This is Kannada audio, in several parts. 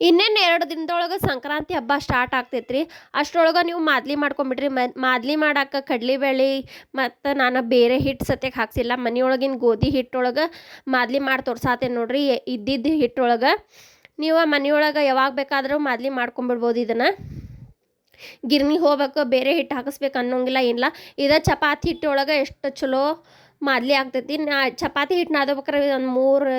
ಇನ್ನೇನು ಎರಡು ದಿನದೊಳಗೆ ಸಂಕ್ರಾಂತಿ ಹಬ್ಬ ಸ್ಟಾರ್ಟ್ ಆಗ್ತೈತ್ರಿ. ಅಷ್ಟರೊಳಗೆ ನೀವು ಮಾದಲಿ ಮಾಡ್ಕೊಂಬಿಡ್ರಿ. ಮ, ಮಾದಲಿ ಮಾಡಕ್ಕೆ ಕಡ್ಲೆಬೇಳೆ ಮತ್ತು ನಾನು ಬೇರೆ ಹಿಟ್ಟು ಸತ್ಯಕ್ಕೆ ಹಾಕ್ಸಿಲ್ಲ. ಮನೆಯೊಳಗಿನ ಗೋಧಿ ಹಿಟ್ಟೊಳಗೆ ಮಾದಲಿ ಮಾಡಿ ತೋರ್ಸಾತೇನೆ ನೋಡಿರಿ. ಇದ್ದಿದ್ದ ಹಿಟ್ಟೊಳಗೆ ನೀವು ಮನೆಯೊಳಗೆ ಯಾವಾಗ ಬೇಕಾದರೂ ಮಾದಲಿ ಮಾಡ್ಕೊಂಬಿಡ್ಬೋದು ಇದನ್ನು. ಗಿರ್ನಿಗೆ ಹೋಗ್ಬೇಕು, ಬೇರೆ ಹಿಟ್ಟು ಹಾಕಿಸ್ಬೇಕು ಅನ್ನೋಂಗಿಲ್ಲ ಏನಿಲ್ಲ ಇದು ಚಪಾತಿ ಹಿಟ್ಟೊಳಗೆ ಎಷ್ಟು ಚಲೋ ಮಾದ್ಲಿ ಆಗ್ತೈತಿ. ನಾ ಚಪಾತಿ ಹಿಟ್ಟು ನಾದಬೇಕಾರೆ, ಒಂದು ಮೂರು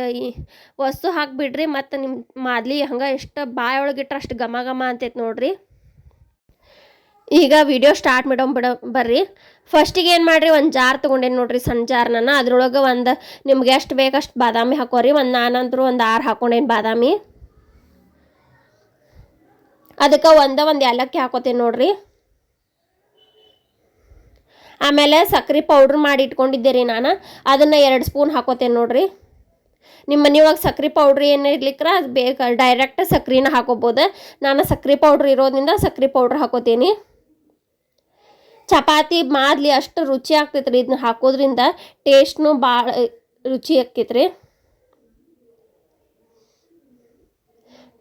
ವಸ್ತು ಹಾಕಿಬಿಡ್ರಿ ಮತ್ತು ನಿಮ್ಮ ಮಾದಲಿ ಹಂಗೆ ಎಷ್ಟು ಬಾಯೊಳಗೆ ಒಳಗಿಟ್ರೆ ಅಷ್ಟು ಘಮ ಘಮ ಅಂತೈತಿ ನೋಡ್ರಿ. ಈಗ ವಿಡಿಯೋ ಸ್ಟಾರ್ಟ್ ಮಾಡೋಣ ಬಿಡ, ಬರ್ರಿ. ಫಸ್ಟಿಗೆ ಏನು ಮಾಡಿರಿ, ಒಂದು ಜಾರ್ ತೊಗೊಂಡೇನಿ ನೋಡ್ರಿ ಸಣ್ಣ ಜಾರ್ ನಾನು. ಅದ್ರೊಳಗೆ ಒಂದು ನಿಮ್ಗೆ ಎಷ್ಟು ಬೇಕಷ್ಟು ಬಾದಾಮಿ ಹಾಕೋರಿ. ಒಂದು ನಾನಂತರೂ ಒಂದು ಆರು ಹಾಕೊಂಡೇನಿ ಬಾದಾಮಿ. ಅದಕ್ಕೆ ಒಂದೇ ಒಂದು ಏಲಕ್ಕಿ ಹಾಕೋತೇನೆ ನೋಡ್ರಿ. ಆಮೇಲೆ ಸಕ್ರೆ ಪೌಡ್ರ್ ಮಾಡಿ ಇಟ್ಕೊಂಡಿದ್ದೆ ರೀ ನಾನು. ಅದನ್ನು ಎರಡು ಸ್ಪೂನ್ ಹಾಕೋತೇನೆ ನೋಡಿರಿ. ನಿಮ್ಮ ಮನೆಯೊಳಗೆ ಸಕ್ರೆ ಪೌಡ್ರ್ ಏನು ಇರ್ಲಿಕ್ರ, ಅದು ಬೇಕು ಡೈರೆಕ್ಟ್ ಸಕ್ರೆನ ಹಾಕೋಬೋದು. ನಾನು ಸಕ್ರೆ ಪೌಡ್ರ್ ಇರೋದ್ರಿಂದ ಸಕ್ರೆ ಪೌಡ್ರ್ ಹಾಕೋತೀನಿ. ಚಪಾತಿ ಮಾದಲಿ ಅಷ್ಟು ರುಚಿ ಆಗ್ತೈತೆ ರೀ ಇದನ್ನ ಹಾಕೋದ್ರಿಂದ ಟೇಸ್ಟ್ನು ಭಾಳ ರುಚಿ ಆಕ್ಕೈತೆ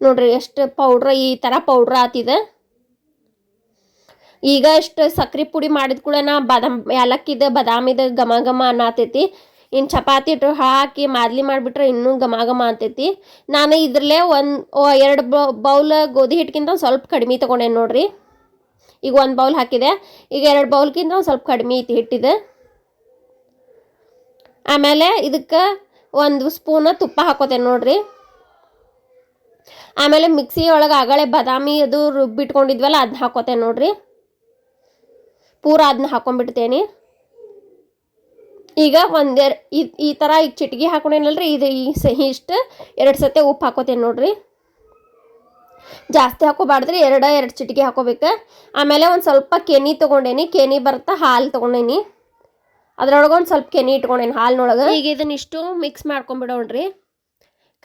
ನೋಡ್ರಿ ಎಷ್ಟು ಪೌಡ್ರ್ ಈ ಥರ ಪೌಡ್ರ್ ಆತಿದೆ. ಈಗ ಅಷ್ಟು ಸಕ್ರೆ ಪುಡಿ ಮಾಡಿದ ಕೂಡ ಬಾದಾಮ್ ಏಲಕ್ಕಿದ ಬಾದಾಮಿದ ಘಮ ಘಮ ಅನ್ನತೈತಿ. ಇನ್ನು ಚಪಾತಿ ಇಟ್ಟು ಹಾಕಿ ಮಾದಲಿ ಮಾಡಿಬಿಟ್ರೆ ಇನ್ನೂ ಘಮ ಘಮ ಅಂತೈತಿ. ನಾನು ಇದ್ರಲ್ಲೇ ಒಂದು ಎರಡು ಬೌಲ್ ಗೋಧಿ ಹಿಟ್ಗಿಂತ ಒಂದ್ ಸ್ವಲ್ಪ ಕಡಿಮೆ ತೊಗೊಂಡೇನೆ ನೋಡ್ರಿ. ಈಗ ಒಂದು ಬೌಲ್ ಹಾಕಿದೆ. ಈಗ ಎರಡು ಬೌಲ್ಗಿಂತ ಒಂದು ಸ್ವಲ್ಪ ಕಡಿಮೆ ಐತಿ ಹಿಟ್ಟಿದೆ. ಆಮೇಲೆ ಇದಕ್ಕೆ ಒಂದು ಸ್ಪೂನ ತುಪ್ಪ ಹಾಕೋತೇನೆ ನೋಡ್ರಿ. ಆಮೇಲೆ ಮಿಕ್ಸಿ ಒಳಗೆ ಆಗಳೆ ಬಾದಾಮಿ ಅದು ರುಬ್ಬಿಟ್ಕೊಂಡಿದ್ವಲ್ಲ ಅದನ್ನ ಹಾಕೋತೇನೆ ನೋಡ್ರಿ. ಪೂರ ಅದನ್ನ ಹಾಕೊಂಡ್ಬಿಡ್ತೇನೆ. ಈಗ ಒಂದೆರಡು ಈ ಈ ಥರ ಈಗ ಚಿಟ್ಗಿ ಹಾಕೊಂಡೇನಲ್ರಿ, ಇದು ಈ ಸಹಿ ಇಷ್ಟು ಎರಡು ಸತಿ ಉಪ್ಪು ಹಾಕೋತೇನೆ ನೋಡ್ರಿ. ಜಾಸ್ತಿ ಹಾಕೋಬಾರ್ದ್ರಿ, ಎರಡು ಎರಡು ಚಿಟಿಕೆ ಹಾಕೋಬೇಕು. ಆಮೇಲೆ ಒಂದು ಸ್ವಲ್ಪ ಕೆನಿ ತೊಗೊಂಡೇನಿ, ಕೆನಿ ಬರ್ತಾ ಹಾಲು ತೊಗೊಂಡೇನಿ. ಅದ್ರೊಳಗೆ ಒಂದು ಸ್ವಲ್ಪ ಕೆನಿ ಇಟ್ಕೊಂಡೇನಿ ಹಾಲಿನೊಳಗೆ. ಈಗ ಇದನ್ನ ಇಷ್ಟು ಮಿಕ್ಸ್ ಮಾಡ್ಕೊಂಬಿಡೋಣ್ರಿ.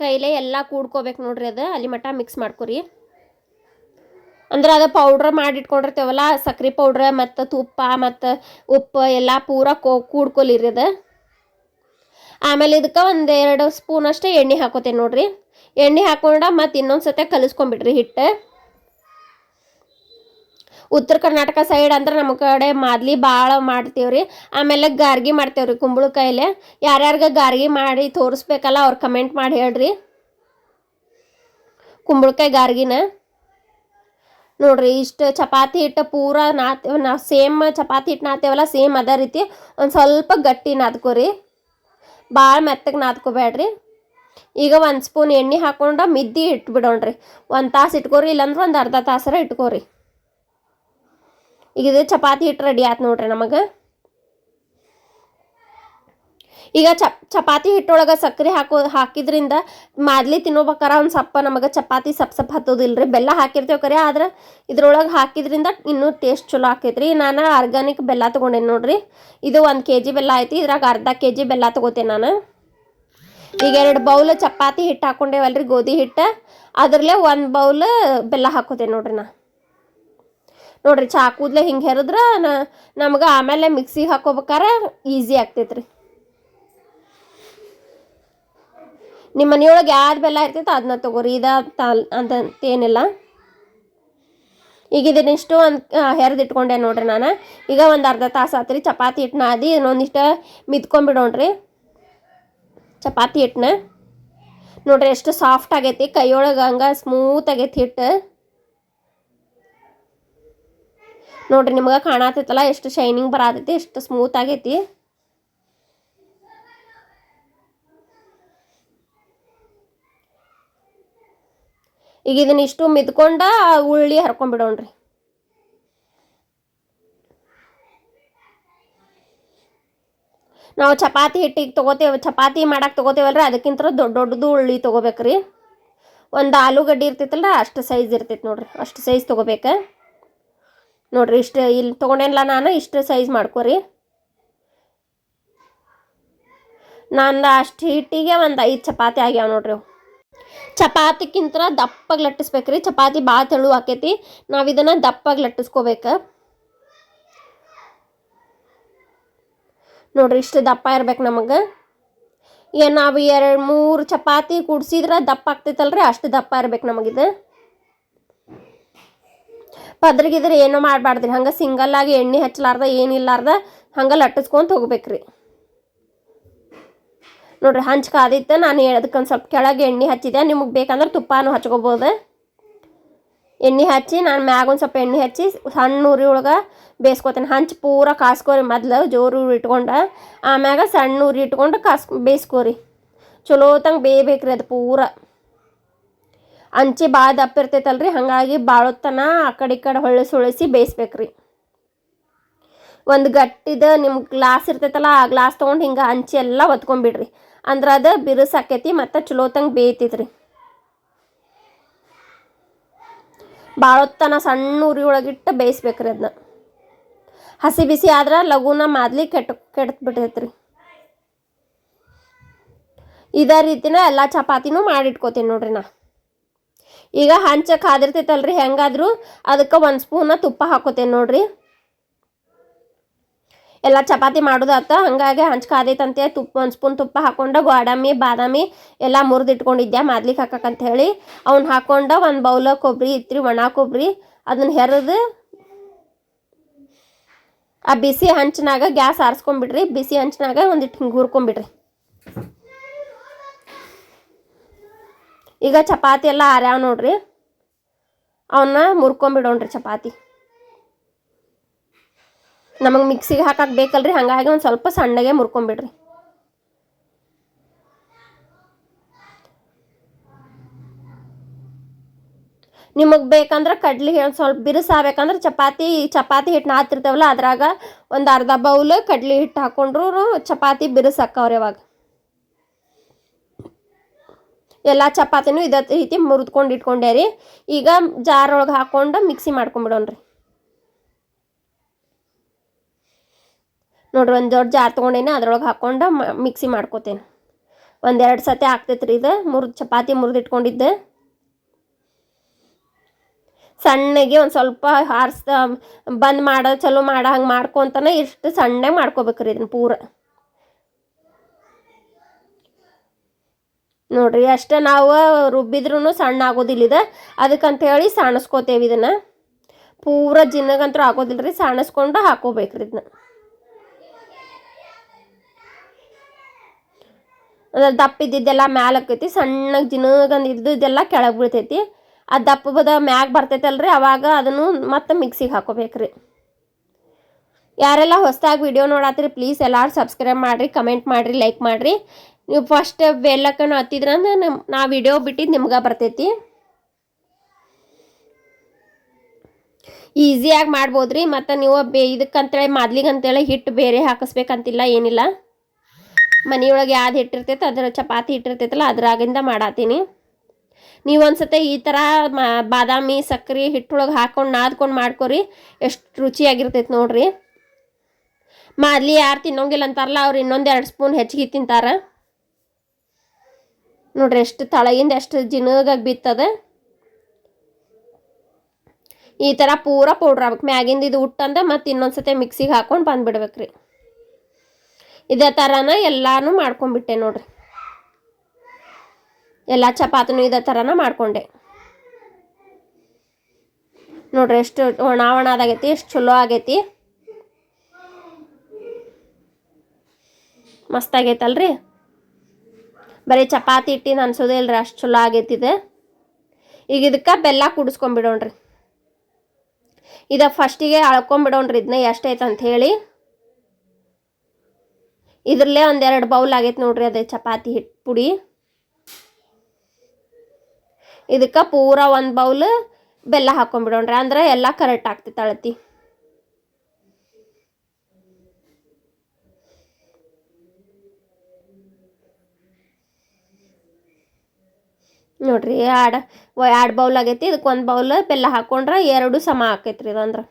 ಕೈಲೇ ಎಲ್ಲ ಕೂಡ್ಕೋಬೇಕು ನೋಡ್ರಿ ಅದು, ಅಲ್ಲಿ ಮಟ್ಟ ಮಿಕ್ಸ್ ಮಾಡ್ಕೊರಿ. ಅಂದ್ರೆ ಅದು ಪೌಡ್ರ್ ಮಾಡಿ ಇಟ್ಕೊಂಡಿರ್ತೇವಲ್ಲ ಸಕ್ರೆ ಪೌಡ್ರ್ ಮತ್ತು ತುಪ್ಪ ಮತ್ತು ಉಪ್ಪು ಎಲ್ಲ ಪೂರ ಕೋ ಕೂಡ್ಕೊಲಿರಿ ಅದು. ಆಮೇಲೆ ಇದಕ್ಕೆ ಒಂದು ಎರಡು ಸ್ಪೂನ್ ಅಷ್ಟೇ ಎಣ್ಣೆ ಹಾಕೋತೇನೆ ನೋಡ್ರಿ. ಎಣ್ಣೆ ಹಾಕೊಂಡ ಮತ್ತು ಇನ್ನೊಂದು ಸತೆ ಕಲಿಸ್ಕೊಂಬಿಡ್ರಿ ಹಿಟ್ಟು. ಉತ್ತರ ಕರ್ನಾಟಕ ಸೈಡ್ ಅಂದ್ರೆ ನಮ್ಮ ಕಡೆ ಮಾದ್ಲಿ ಭಾಳ ಮಾಡ್ತೀವ್ರಿ. ಆಮೇಲೆ ಗಾರ್ಗಿ ಮಾಡ್ತೇವ್ರಿ ಕುಂಬಳಕಾಯಿಲೆ ಯಾರ್ಯಾರಿಗೆ ಗಾರ್ಗಿ ಮಾಡಿ ತೋರಿಸ್ಬೇಕಲ್ಲ ಅವ್ರು ಕಮೆಂಟ್ ಮಾಡಿ ಹೇಳ್ರಿ. ಕುಂಬಳಕಾಯಿ ಗಾರ್ಗಿನ. ನೋಡ್ರಿ, ಇಷ್ಟು ಚಪಾತಿ ಹಿಟ್ಟು ಪೂರ ನಾತ್ ನಾವು ಸೇಮ್ ಚಪಾತಿ ಹಿಟ್ಟು ನಾತೇವಲ್ಲ ಸೇಮ್ ಅದೇ ರೀತಿ, ಒಂದು ಸ್ವಲ್ಪ ಗಟ್ಟಿ ನಾದ್ಕೋರಿ. ಭಾಳ ಮೆತ್ತಗೆ ನಾದ್ಕೋಬೇಡ್ರಿ ಈಗ ಒಂದು ಸ್ಪೂನ್ ಎಣ್ಣೆ ಹಾಕೊಂಡು ಮಿದ್ದಿ ಇಟ್ಬಿಡೋಣ್ರಿ. ಒಂದು ತಾಸು ಇಟ್ಕೋರಿ, ಇಲ್ಲಾಂದ್ರೆ ಒಂದು ಅರ್ಧ ತಾಸರ ಇಟ್ಕೋರಿ. ಈಗ ಇದು ಚಪಾತಿ ಹಿಟ್ಟು ರೆಡಿ ಆಯ್ತು ನೋಡ್ರಿ ನಮಗೆ. ಈಗ ಚಪ್ ಚಪಾತಿ ಹಿಟ್ಟೊಳಗೆ ಸಕ್ಕರೆ ಹಾಕೋ, ಹಾಕಿದ್ರಿಂದ ಮಾದ್ಲಿ ತಿನ್ನೋಬೇಕಾರ ಒಂದು ಸಪ್ಪ ನಮಗೆ ಚಪಾತಿ ಸಪ್ ಸಪ್ ಹತ್ತೋದಿಲ್ಲ ರೀ ಬೆಲ್ಲ ಹಾಕಿರ್ತೇವೆ ಕರೆ, ಆದ್ರೆ ಇದ್ರೊಳಗೆ ಹಾಕಿದ್ರಿಂದ ಇನ್ನೂ ಟೇಸ್ಟ್ ಚಲೋ ಆಕೈತ್ರಿ. ನಾನು ಆರ್ಗಾನಿಕ್ ಬೆಲ್ಲ ತೊಗೊಂಡೇನಿ ನೋಡ್ರಿ, ಇದು ಒಂದು ಕೆ ಜಿ ಬೆಲ್ಲ ಐತಿ ಇದ್ರಾಗ ಅರ್ಧ ಕೆ ಜಿ ಬೆಲ್ಲ ತೊಗೋತೇನೆ ನಾನು. ಈಗ ಎರಡು ಬೌಲ್ ಚಪಾತಿ ಹಿಟ್ಟು ಹಾಕೊಂಡೇವಲ್ರಿ, ಗೋಧಿ ಹಿಟ್ಟು. ಅದರಲ್ಲೇ ಒಂದು ಬೌಲ್ ಬೆಲ್ಲ ಹಾಕೋತೇನೆ ನೋಡ್ರಿ ನಾ. ನೋಡ್ರಿ ಚಾಕೂದ್ಲೆ ಹಿಂಗೆ ಹೆರಿದ್ರೆ ನಮ್ಗೆ ಆಮೇಲೆ ಮಿಕ್ಸಿಗೆ ಹಾಕೋಬೇಕಾರ ಈಸಿ ಆಗ್ತೈತ್ರಿ. ನಿಮ್ಮ ಮನೆಯೊಳಗೆ ಯಾವ್ದು ಬೆಲ್ಲ ಇರ್ತೈತೆ ಅದನ್ನ ತಗೋರಿ. ಇದ ತಾಲ್ ಅಂತ ಏನಿಲ್ಲ. ಈಗ ಇದನ್ನಿಷ್ಟು ಒಂದು ಇಟ್ಕೊಂಡೆ ನೋಡ್ರಿ ನಾನು. ಈಗ ಒಂದು ಅರ್ಧ ತಾಸು ಆತ್ರಿ ಚಪಾತಿ ಹಿಟ್ಟನ್ನ ಆದಿ, ಇನ್ನೊಂದಿಷ್ಟು ಮಿದ್ಕೊಂಬಿಡೋಣ್ರಿ ಚಪಾತಿ ಹಿಟ್ಟನ್ನ ನೋಡ್ರಿ ಎಷ್ಟು ಸಾಫ್ಟ್ ಆಗೈತಿ, ಕೈಯೊಳಗೆ ಹಂಗೆ ಸ್ಮೂತ್ ಆಗೈತಿ ಹಿಟ್ಟು ನೋಡ್ರಿ ನಿಮ್ಗೆ ಕಾಣತೈತಲ್ಲ, ಎಷ್ಟು ಶೈನಿಂಗ್ ಬರತೈತಿ, ಎಷ್ಟು ಸ್ಮೂತ್ ಆಗೈತಿ. ಈಗ ಇದನ್ನ ಇಷ್ಟು ಮಿದ್ಕೊಂಡ ಉಳ್ಳಿ ಹರ್ಕೊಂಡ್ಬಿಡೋಣ್ರಿ ನಾವು ಚಪಾತಿ ಹಿಟ್ಟಿಗೆ ತೊಗೋತೇವೆ, ಚಪಾತಿ ಮಾಡಕ್ಕೆ ತೊಗೋತೇವಲ್ರಿ ಅದಕ್ಕಿಂತ ದೊಡ್ಡ ದೊಡ್ಡದು ಉಳ್ಳಿ ತೊಗೋಬೇಕ್ರಿ. ಒಂದು ಆಲೂಗಡ್ಡೆ ಇರ್ತೈತಲ್ಲ ಅಷ್ಟು ಸೈಜ್ ಇರ್ತೈತೆ ನೋಡ್ರಿ, ಅಷ್ಟು ಸೈಜ್ ತೊಗೋಬೇಕು. ನೋಡ್ರಿ ಇಷ್ಟು ಇಲ್ಲಿ ತೊಗೊಂಡೇನಲ್ಲ ನಾನು, ಇಷ್ಟು ಸೈಜ್ ಮಾಡ್ಕೊರಿ. ನಾನು ಅಷ್ಟು ಹಿಟ್ಟಿಗೆ ಒಂದು ಐದು ಚಪಾತಿ ಆಗ್ಯಾವ ನೋಡ್ರಿ ಚಪಾತಿಕ್ಕಿಂತ ದಪ್ಪಗೆ ಲಟ್ಟಿಸ್ಬೇಕ್ರಿ ಚಪಾತಿ ಭಾಳ ತೆಳು ಆಕೈತಿ. ನಾವು ಇದನ್ನು ದಪ್ಪಗೆ ಲಟ್ಟಿಸ್ಕೋಬೇಕು. ನೋಡ್ರಿ ಇಷ್ಟು ದಪ್ಪ ಇರ್ಬೇಕು ನಮಗೆ. ಏನು ನಾವು ಎರಡು ಮೂರು ಚಪಾತಿ ಕುಡ್ಸಿದ್ರೆ ದಪ್ಪ ಆಗ್ತೈತಲ್ರಿ. ಅಷ್ಟು ದಪ್ಪ ಇರ್ಬೇಕು ನಮಗಿದು. ಪದ್ರಗಿದ್ರೆ ಏನೂ ಮಾಡಬಾರ್ದ್ರಿ. ಹಂಗೆ ಸಿಂಗಲ್ಲಾಗಿ ಎಣ್ಣೆ ಹಚ್ಚಲಾರ್ದ ಏನಿಲ್ಲಾರ್ದ ಹಂಗೆ ಲಟ್ಟಿಸ್ಕೊಂತ ಹೋಗ್ಬೇಕ್ರಿ ನೋಡ್ರಿ, ಹಂಚ್ ಕಾದಿತ್ತು ನಾನು ಅದಕ್ಕೊಂದು ಸ್ವಲ್ಪ ಕೆಳಗೆ ಎಣ್ಣೆ ಹಚ್ಚಿದೆ ನಿಮಗೆ ಬೇಕಂದ್ರೆ ತುಪ್ಪನೂ ಹಚ್ಕೋಬೋದು. ಎಣ್ಣೆ ಹಚ್ಚಿ, ನಾನು ಮ್ಯಾಗ ಒಂದು ಸ್ವಲ್ಪ ಎಣ್ಣೆ ಹಚ್ಚಿ, ಸಣ್ಣ ಉರಿ ಒಳಗೆ ಬೇಯಿಸ್ಕೊತೀನಿ. ಹಂಚು ಪೂರ ಕಾಸ್ಕೋರಿ ಮೊದಲು, ಜೋರು ಉರಿ ಇಟ್ಕೊಂಡು. ಆಮ್ಯಾಗ ಸಣ್ಣ ಉರಿ ಇಟ್ಕೊಂಡು ಕಾಸ್, ಬೇಯಿಸ್ಕೋರಿ. ಚಲೋ ತಂಗ ಬೇಯಬೇಕ್ರಿ ಅದು ಪೂರ. ಅಂಚಿ ಭಾಳ ದಪ್ಪ ಇರ್ತೈತಲ್ರಿ, ಹಾಗಾಗಿ ಬಾಳೊತ್ತನ ಆ ಕಡೆ ಈ ಕಡೆ ಹೊಳ್ಳಿಸಿ ಬೇಯಿಸ್ಬೇಕ್ರಿ. ಒಂದು ಗಟ್ಟಿದ ನಿಮ್ಗೆ ಗ್ಲಾಸ್ ಇರ್ತೈತಲ್ಲ, ಆ ಗ್ಲಾಸ್ ತೊಗೊಂಡು ಹಿಂಗೆ ಹಂಚಿ ಎಲ್ಲ ಒತ್ಕೊಂಡ್ಬಿಡ್ರಿ ಅಂದ್ರೆ ಅದು ಬಿರುಸು ಆಕೈತಿ ಮತ್ತು ಚಲೋ ತಂಗ ಭಾಳ ಹೊತ್ತನ ಸಣ್ಣ ಉರಿ ಒಳಗಿಟ್ಟು ಬೇಯಿಸ್ಬೇಕ್ರಿ ಅದನ್ನ ಹಸಿ ಬಿಸಿ ಆದ್ರೆ ಲಘುನ ಮಾದಲಿ ಕೆಟ್ಟ ಬಿಟ್ಟೈತ್ರಿ ಇದೇ ರೀತಿನ ಎಲ್ಲ ಚಪಾತಿನೂ ಮಾಡಿಟ್ಕೋತೀನಿ ನೋಡ್ರಿ ನಾ. ಈಗ ಹಂಚ ಕಾದಿರ್ತೈತಲ್ರಿ, ಹೆಂಗಾದ್ರೂ ಅದಕ್ಕೆ ಒಂದು ಸ್ಪೂನ ತುಪ್ಪ ಹಾಕೋತೇನೆ ನೋಡ್ರಿ. ಎಲ್ಲ ಚಪಾತಿ ಮಾಡೋದಾತ ಹಂಗಾಗಿ ಹಂಚು ಕಾದೈತಂತೆ. ತುಪ್ಪ, ಒಂದು ಸ್ಪೂನ್ ತುಪ್ಪ ಹಾಕೊಂಡು ಗೋಡಂಬಿ, ಬಾದಾಮಿ ಎಲ್ಲ ಮುರಿದಿಟ್ಕೊಂಡಿದ್ದೆ ಮಾದ್ಲಿಕ್ಕೆ ಹಾಕಕ್ಕಂತ ಹೇಳಿ. ಅವ್ನ ಹಾಕೊಂಡು ಒಂದು ಬೌಲ ಕೊಬ್ಬರಿ ಇತ್ರಿ, ಒಣ ಕೊಬ್ಬರಿ ಅದನ್ನ ಹೆರದು ಆ ಬಿಸಿ ಹಂಚಿನಾಗ ಗ್ಯಾಸ್ ಆರಿಸ್ಕೊಂಬಿಡ್ರಿ. ಬಿಸಿ ಹಂಚಿನಾಗ ಒಂದಿಟ್ಟು ಹಿಂಗೆ ಹುರ್ಕೊಂಬಿಡ್ರಿ. ಈಗ ಚಪಾತಿ ಎಲ್ಲ ಆರ್ಯಾವ ನೋಡ್ರಿ. ಅವನ್ನ ಮುರ್ಕೊಂಬಿಡೋಣ್ರಿ ಚಪಾತಿ. ನಮಗೆ ಮಿಕ್ಸಿಗೆ ಹಾಕಕ್ಕೆ ಬೇಕಲ್ರಿ, ಹಾಗಾಗಿ ಒಂದು ಸ್ವಲ್ಪ ಸಣ್ಣಗೆ ಮುರ್ಕೊಂಬಿಡ್ರಿ. ನಿಮಗೆ ಬೇಕಂದ್ರೆ ಕಡ್ಲಿ ಒಂದು ಸ್ವಲ್ಪ ಬಿರುಸಾಗಬೇಕಂದ್ರೆ ಚಪಾತಿ ಚಪಾತಿ ಹಿಟ್ಟು ನಾತಿರ್ತೇವಲ್ಲ ಅದ್ರಾಗ ಒಂದು ಅರ್ಧ ಬೌಲ್ ಕಡ್ಲಿ ಹಿಟ್ಟು ಹಾಕೊಂಡ್ರು ಚಪಾತಿ ಬಿರುಸಾಕವ್ರಿ ಅವಾಗ ಎಲ್ಲ ಚಪಾತಿನೂ ಇದೇ ರೀತಿ ಮುರಿದ್ಕೊಂಡು ಇಟ್ಕೊಂಡೆ ರೀ ಈಗ ಜಾರೊಳಗೆ ಹಾಕೊಂಡು ಮಿಕ್ಸಿ ಮಾಡ್ಕೊಂಬಿಡೋಣ್ರಿ. ನೋಡ್ರಿ, ಒಂದು ದೊಡ್ಡ ಜಾರ್ ತೊಗೊಂಡೇನೆ, ಅದ್ರೊಳಗೆ ಹಾಕೊಂಡು ಮಿಕ್ಸಿ ಮಾಡ್ಕೋತೇನೆ. ಒಂದೆರಡು ಸತಿ ಆಗ್ತೈತೆ ರೀ ಇದು, ಮುರಿದು ಚಪಾತಿ ಮುರಿದಿಟ್ಕೊಂಡಿದ್ದೆ ಸಣ್ಣಗೆ ಒಂದು ಸ್ವಲ್ಪ ಹಾರಿಸ್ದ, ಬಂದ್ ಮಾಡೋ, ಚಲೋ ಮಾಡೋ, ಹಂಗೆ ಮಾಡ್ಕೊತಾನೆ ಇಷ್ಟು ಸಣ್ಣಗೆ ಮಾಡ್ಕೋಬೇಕ್ರಿ ಇದನ್ನ ಪೂರ. ನೋಡ್ರಿ, ಅಷ್ಟೇ ನಾವು ರುಬ್ಬಿದ್ರೂ ಸಣ್ಣ ಆಗೋದಿಲ್ಲ ಇದು ಅದಕ್ಕಂತ ಹೇಳಿ ಸಾಣಿಸ್ಕೋತೇವೆ ಇದನ್ನು. ಪೂರ ಜಿನ್ನಗಂತೂ ಆಗೋದಿಲ್ಲ ರೀ ಸಾಣಿಸ್ಕೊಂಡು ಹಾಕೋಬೇಕ್ರಿ ಇದನ್ನ. ಅಂದ್ರೆ ದಪ್ಪ ಇದ್ದಿದ್ದೆಲ್ಲ ಮ್ಯಾಲ ಆಕೈತಿ, ಸಣ್ಣಗೆ ಜಿನಗಂದು ಇದ್ದಿದ್ದೆಲ್ಲ ಕೆಳಗೆ ಬೀಳ್ತೈತಿ. ಆ ದಪ್ಪ ಬದ ಮ್ಯಾಗ ಬರ್ತೈತಲ್ರಿ, ಅವಾಗ ಅದನ್ನು ಮತ್ತೆ ಮಿಕ್ಸಿಗೆ ಹಾಕೋಬೇಕ್ರಿ. ಯಾರೆಲ್ಲ ಹೊಸದಾಗಿ ವಿಡಿಯೋ ನೋಡತ್ತೀರಿ ಪ್ಲೀಸ್ ಎಲ್ಲರೂ ಸಬ್ಸ್ಕ್ರೈಬ್ ಮಾಡಿರಿ, ಕಮೆಂಟ್ ಮಾಡಿರಿ, ಲೈಕ್ ಮಾಡಿರಿ. ನೀವು ಫಸ್ಟ್ ಬೆಲ್ಲಕ್ಕನ್ನು ಹತ್ತಿದ್ರಂದ್ರೆ ನಮ್ಮ ನಾ ವಿಡಿಯೋ ಬಿಟ್ಟಿದ್ದು ನಿಮ್ಗೆ ಬರ್ತೈತಿ. ಈಸಿಯಾಗಿ ಮಾಡ್ಬೋದ್ರಿ, ಮತ್ತು ನೀವು ಬೇ, ಇದಕ್ಕಂತೇಳಿ ಮಾದ್ಲಿಗೆ ಅಂತೇಳಿ ಹಿಟ್ಟು ಬೇರೆ ಹಾಕಿಸ್ಬೇಕಂತಿಲ್ಲ, ಏನಿಲ್ಲ. ಮನೆಯೊಳಗೆ ಯಾವ್ದು ಹಿಟ್ಟಿರ್ತೈತೆ ಅದರ ಚಪಾತಿ ಹಿಟ್ಟಿರ್ತೈತಲ್ಲ ಅದ್ರಾಗಿಂದ ಮಾಡಾತೀನಿ. ನೀವು ಒಂದ್ಸತೆ ಈ ಥರ ಬಾದಾಮಿ ಸಕ್ಕರೆ ಹಿಟ್ಟೊಳಗೆ ಹಾಕ್ಕೊಂಡು ನಾದ್ಕೊಂಡು ಮಾಡ್ಕೊರಿ, ಎಷ್ಟು ರುಚಿಯಾಗಿರ್ತೈತೆ ನೋಡ್ರಿ. ಮಾದಲಿ ಯಾರು ತಿನ್ನೋಂಗಿಲ್ಲ ಅಂತಾರಲ್ಲ, ಅವ್ರು ಇನ್ನೊಂದು ಎರಡು ಸ್ಪೂನ್ ಹೆಚ್ಚಿಗೆ ತಿಂತಾರೆ. ನೋಡ್ರಿ ಎಷ್ಟು ತಳಗಿಂದ ಎಷ್ಟು ಜಿನಗಾಗಿ ಬಿತ್ತದ. ಈ ಥರ ಪೂರ ಪೌಡ್ರ್ ಆಗ್ಬೇಕು ಮ್ಯಾಗಿಂದ ಇದು ಉಟ್ಟಂದ ಮತ್ತು ಇನ್ನೊಂದ್ಸತಿ ಮಿಕ್ಸಿಗೆ ಹಾಕೊಂಡು ಬಂದ್ಬಿಡ್ಬೇಕ್ರಿ. ಇದೇ ಥರನ ಎಲ್ಲಾನು ಮಾಡ್ಕೊಂಡ್ಬಿಟ್ಟೆ ನೋಡ್ರಿ. ಎಲ್ಲ ಚಪಾತಿನೂ ಇದೇ ಥರನ ಮಾಡ್ಕೊಂಡೆ. ನೋಡ್ರಿ ಎಷ್ಟು ಒಣ ಒಣದಾಗೈತಿ ಎಷ್ಟು ಚಲೋ ಆಗೈತಿ. ಮಸ್ತ್ ಆಗೈತಲ್ರಿ. ಬರೀ ಚಪಾತಿ ಇಟ್ಟಿನ ಅನ್ಸೋದೇ ಇಲ್ರಿ, ಅಷ್ಟು ಚಲೋ ಆಗೈತಿದೆ ಈಗ ಇದಕ್ಕೆ ಬೆಲ್ಲ ಕುಡಿಸ್ಕೊಂಬಿಡೋಣ್ರಿ. ಇದ ಫಸ್ಟಿಗೆ ಅಳ್ಕೊಂಬಿಡೋಣ್ರಿ ಇದನ್ನ ಎಷ್ಟೈತೆ ಅಂತ ಹೇಳಿ. ಇದ್ರಲ್ಲೇ ಒಂದೆರಡು ಬೌಲ್ ಆಗೈತೆ ನೋಡ್ರಿ ಅದೇ ಚಪಾತಿ ಹಿಟ್ಟು ಪುಡಿ. ಇದಕ್ಕೆ ಪೂರ ಒಂದು ಬೌಲ್ ಬೆಲ್ಲ ಹಾಕೊಂಡ್ಬಿಡೋಣ್ರಿ. ಅಂದ್ರೆ ಎಲ್ಲ ಕರೆಕ್ಟ್ ಆಗ್ತೈತೆ ಅಳತಿ. ನೋಡ್ರಿ ಎರಡು ಎರಡು ಬೌಲ್ ಆಗೈತಿ. ಇದಕ್ಕೆ ಒಂದು ಬೌಲ್ ಬೆಲ್ಲ ಹಾಕೊಂಡ್ರೆ ಎರಡು ಸಮ ಆಕೈತ್ರಿ ಇದಂದ್ರೆ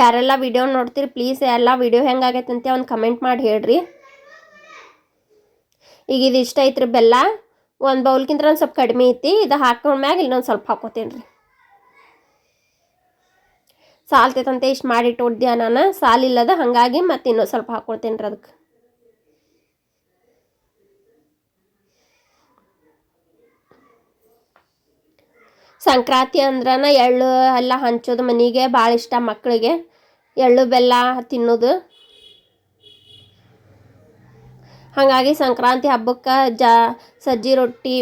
ಯಾರೆಲ್ಲ ವಿಡಿಯೋ ನೋಡ್ತೀರಿ ಪ್ಲೀಸ್ ಎಲ್ಲ ವಿಡಿಯೋ ಹೆಂಗಾಗೈತೆ ಅಂತ ಒಂದು ಕಮೆಂಟ್ ಮಾಡಿ ಹೇಳ್ರಿ. ಈಗ ಇದು ಇಷ್ಟ ಐತ್ರಿ ಬೆಲ್ಲ. ಒಂದು ಬೌಲ್ಕಿಂತ ಒಂದು ಸ್ವಲ್ಪ ಕಡಿಮೆ ಐತಿ. ಇದು ಹಾಕೊಂಡ್ಮ್ಯಾಗ ಇನ್ನೊಂದು ಸ್ವಲ್ಪ ಹಾಕೋತೀನಿ ರೀ. ಸಾಲ್ತೈತಂತೆ, ಇಷ್ಟು ಮಾಡಿಟ್ಟು ಹೊಡ್ದೆ ನಾನು? ಸಾಲಿಲ್ಲದ ಹಾಗಾಗಿ ಮತ್ತೆ ಇನ್ನೊಂದು ಸ್ವಲ್ಪ ಹಾಕೊಳ್ತೀನಿ ರೀ ಅದಕ್ಕೆ ಸಂಕ್ರಾಂತಿ ಅಂದ್ರನ ಎಳ್ಳು ಎಲ್ಲ ಹಂಚೋದು ಮನೆಗೆ ಭಾಳ ಇಷ್ಟ ಮಕ್ಕಳಿಗೆ ಎಳ್ಳು ಬೆಲ್ಲ ತಿನ್ನೋದು. ಹಾಗಾಗಿ ಸಂಕ್ರಾಂತಿ ಹಬ್ಬಕ್ಕೆ ಜಾ, ಸಜ್ಜಿ ರೊಟ್ಟಿ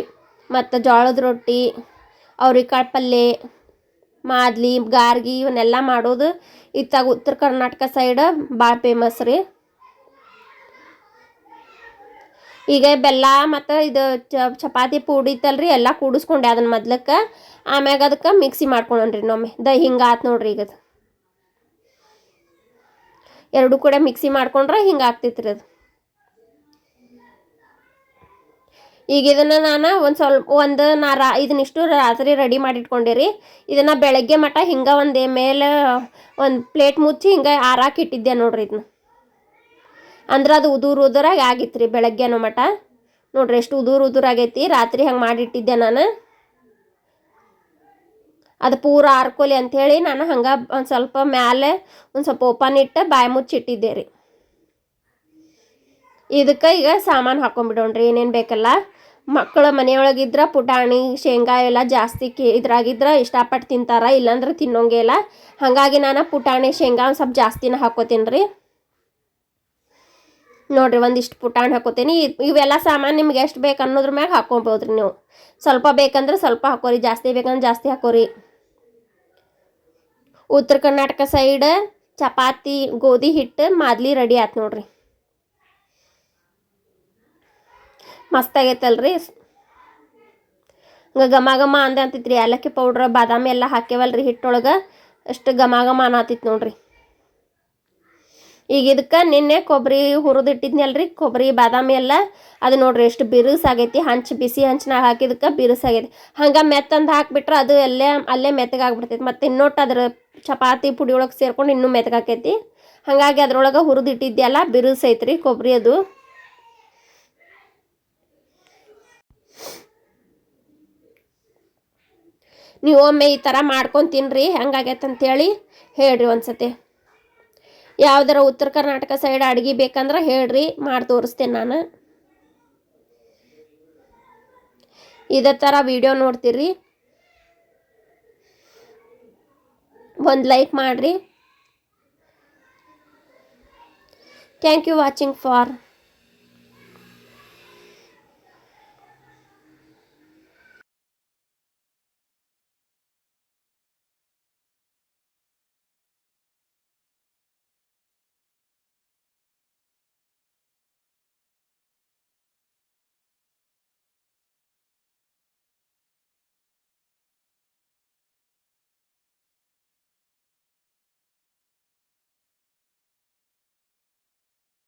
ಮತ್ತು ಜೋಳದ ರೊಟ್ಟಿ, ಅವ್ರಿಕಾಳು ಪಲ್ಯ ಮಾದ್ಲಿ, ಗಾರ್ಗಿ ಇವನ್ನೆಲ್ಲ ಮಾಡೋದು. ಇತ್ತಾಗ ಉತ್ತರ ಕರ್ನಾಟಕ ಸೈಡ್ ಭಾಳ ಫೇಮಸ್ ರೀ. ಈಗ ಬೆಲ್ಲ ಮತ್ತು ಇದು ಚಪಾತಿ ಪುಡಿ ಇತ್ತಲ್ರಿ, ಎಲ್ಲ ಕೂಡಿಸ್ಕೊಂಡೆ ಅದನ್ನ ಮೊದ್ಲಕ್ಕೆ. ಆಮ್ಯಾಗ ಅದಕ್ಕೆ ಮಿಕ್ಸಿ ಮಾಡ್ಕೊಳ್ಳೋಣ್ರಿ ಇನ್ನೊಮ್ಮೆ. ದ ಹಿಂಗೆ ಆತು ನೋಡ್ರಿ ಈಗ ಅದು. ಎರಡು ಕೂಡ ಮಿಕ್ಸಿ ಮಾಡ್ಕೊಂಡ್ರೆ ಹಿಂಗೆ ಆಗ್ತೈತ್ರಿ ಅದು. ಈಗ ಇದನ್ನು ನಾನು ಒಂದು ಸ್ವಲ್ಪ ಒಂದು ನಾ ರಾ ಇದನ್ನಿಷ್ಟು ರಾತ್ರಿ ರೆಡಿ ಮಾಡಿ ಇಟ್ಕೊಂಡಿರಿ ಇದನ್ನು ಬೆಳಗ್ಗೆ ಮಟ ಹಿಂಗೆ ಒಂದು ಮೇಲೆ ಒಂದು ಪ್ಲೇಟ್ ಮುಚ್ಚಿ ಹಿಂಗೆ ಆರಾಕಿಟ್ಟಿದ್ದೆ ನೋಡ್ರಿ ಇದನ್ನ ಅಂದ್ರೆ ಅದು ಉದುರು ಉದುರಾಗಿ ಆಗಿತ್ತು ರೀ ಬೆಳಗ್ಗೆನೋ ಮಟ ನೋಡ್ರಿ ಎಷ್ಟು ಉದುರು ಉದುರಾಗೈತಿ ರಾತ್ರಿ ಹಂಗೆ ಮಾಡಿಟ್ಟಿದ್ದೆ ನಾನು. ಅದು ಪೂರ ಆರ್ಕೋಲಿ ಅಂಥೇಳಿ ನಾನು ಹಂಗೆ ಒಂದು ಸ್ವಲ್ಪ ಮ್ಯಾಲೆ ಒಂದು ಸ್ವಲ್ಪ ಓಪನ್ ಇಟ್ಟು ಬಾಯಿ ಮುಚ್ಚಿಟ್ಟಿದ್ದೆ ರೀ. ಇದಕ್ಕೆ ಈಗ ಸಾಮಾನು ಹಾಕೊಂಡ್ಬಿಡೋಣ್ರಿ ಏನೇನು ಬೇಕಲ್ಲ. ಮಕ್ಕಳ ಮನೆಯೊಳಗಿದ್ರೆ ಪುಟಾಣಿ, ಶೇಂಗಾ ಎಲ್ಲ ಜಾಸ್ತಿ ಕೇ, ಇದ್ರಾಗಿದ್ರೆ ಇಷ್ಟಪಟ್ಟು ತಿಂತಾರ, ಇಲ್ಲಾಂದ್ರೆ ತಿನ್ನೋಂಗೆ ಇಲ್ಲ. ಹಾಗಾಗಿ ನಾನು ಪುಟಾಣಿ, ಶೇಂಗಾ ಒಂದು ಸ್ವಲ್ಪ ಜಾಸ್ತಿನ ಹಾಕೋತೀನಿ ರೀ ನೋಡ್ರಿ, ಒಂದಿಷ್ಟು ಪುಟಾಣಿ ಹಾಕೋತೀನಿ. ಇವೆಲ್ಲ ಸಾಮಾನು ನಿಮ್ಗೆ ಎಷ್ಟು ಬೇಕು ಅನ್ನೋದ್ರ ಮ್ಯಾಗ ಹಾಕೊಬೋದ್ರಿ ನೀವು. ಸ್ವಲ್ಪ ಬೇಕಂದ್ರೆ ಸ್ವಲ್ಪ ಹಾಕೋರಿ, ಜಾಸ್ತಿ ಬೇಕಂದ್ರೆ ಜಾಸ್ತಿ ಹಾಕೋರಿ. ಉತ್ತರ ಕರ್ನಾಟಕ ಸೈಡ್ ಚಪಾತಿ, ಗೋಧಿ ಹಿಟ್ಟು ಮಾದ್ಲಿ ರೆಡಿ ಆಯ್ತು ನೋಡ್ರಿ. ಮಸ್ತ್ ಆಗೈತಲ್ರಿ. ಹಂಗೆ ಘಮ ಘಮ ಅಂದೆ ಅಂತಿತ್ರಿ, ಏಲಕ್ಕಿ ಪೌಡ್ರ್, ಬಾದಾಮಿ ಎಲ್ಲ ಹಾಕ್ಯವಲ್ರಿ ಹಿಟ್ಟೊಳಗೆ. ಅಷ್ಟು ಘಮ ಘಮ ಅನ್ನತ್ತಿತ್ತು ನೋಡ್ರಿ. ಈಗ ಇದಕ್ಕೆ ನಿನ್ನೆ ಕೊಬ್ಬರಿ ಹುರಿದಿಟ್ಟಿದ್ನಲ್ರಿ ಕೊಬ್ಬರಿ ಬಾದಾಮಿ ಎಲ್ಲ. ಅದು ನೋಡ್ರಿ ಎಷ್ಟು ಬಿರುಸಾಗೈತಿ, ಹಂಚು ಬಿಸಿ ಹಂಚಿನಾಗ ಹಾಕಿದಕ್ಕೆ ಬಿರುಸಾಗೈತಿ. ಹಂಗೆ ಮೆತ್ತಂದು ಹಾಕಿಬಿಟ್ರೆ ಅದು ಎಲ್ಲೇ, ಅಲ್ಲೇ ಮೆತ್ತಗಾಗ್ಬಿಡ್ತೈತಿ ಮತ್ತು ಇನ್ನೊಟ್ಟು ಅದ್ರ ಚಪಾತಿ ಪುಡಿ ಒಳಗೆ ಸೇರ್ಕೊಂಡು ಇನ್ನೂ ಮೆತ್ತಗಾಕೈತಿ ಹಾಗಾಗಿ ಅದ್ರೊಳಗೆ ಹುರಿದಿಟ್ಟಿದ್ಯಲ್ಲ ಬಿರುಸೈತ್ರಿ ಕೊಬ್ಬರಿ ಅದು. ನೀವು ಒಮ್ಮೆ ಈ ಥರ ಮಾಡ್ಕೊಂಡು ತಿನ್ನಿರಿ ಹೆಂಗಾಗೈತೆ ಅಂತೇಳಿ ಹೇಳ್ರಿ ಒಂದ್ಸತಿ. ಯಾವ್ದಾರ ಉತ್ತರ ಕರ್ನಾಟಕ ಸೈಡ್ ಅಡ್ಗೆ ಬೇಕಂದ್ರೆ ಹೇಳ್ರಿ, ಮಾಡಿ ತೋರಿಸ್ತೇನೆ ನಾನು. ಇದೇ ಥರ ವಿಡಿಯೋ ನೋಡ್ತೀರಿ. ಒಂದು ಲೈಕ್ ಮಾಡಿರಿ. Thank you watching for